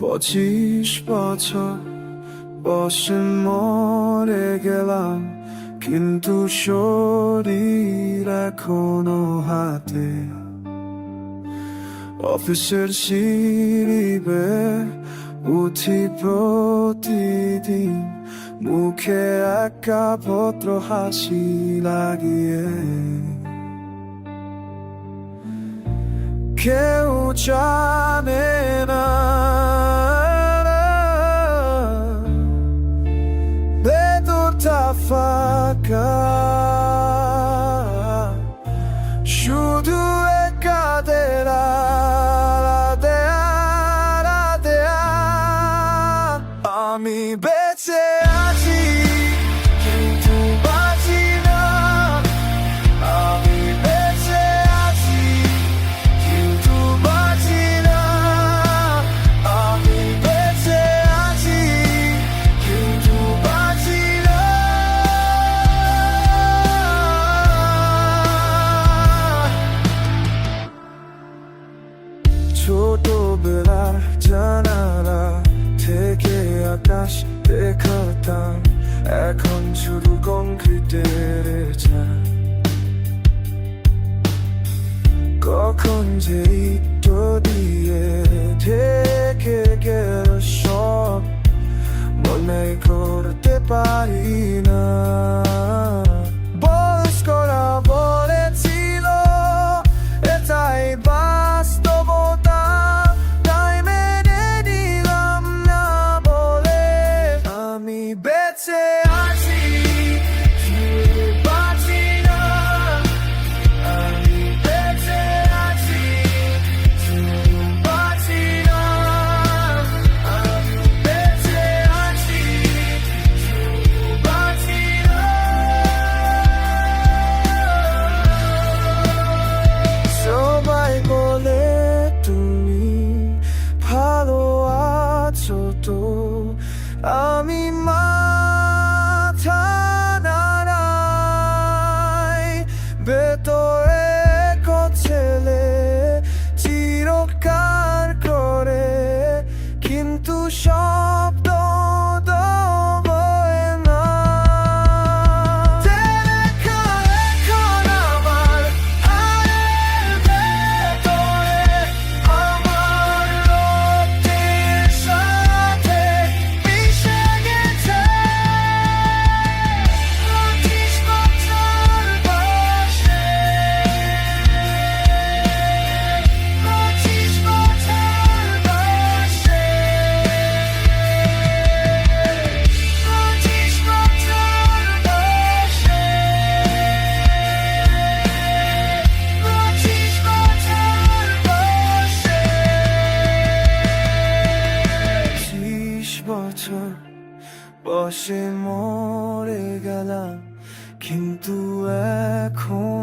পঁচিশ বছর বসে মরে গেলাম, কিন্তু শরীর এখনও হাতে। অফিসের সিঁড়ি উঠি প্রতিদিন, মুখে একা পত্র হাসি লাগিয়ে। কেউ চা muafakah আকাশ দেখাতাম এখন শুধু কংক্রিটের কখন যে বসে মরে গেলাম কিন্তু এখন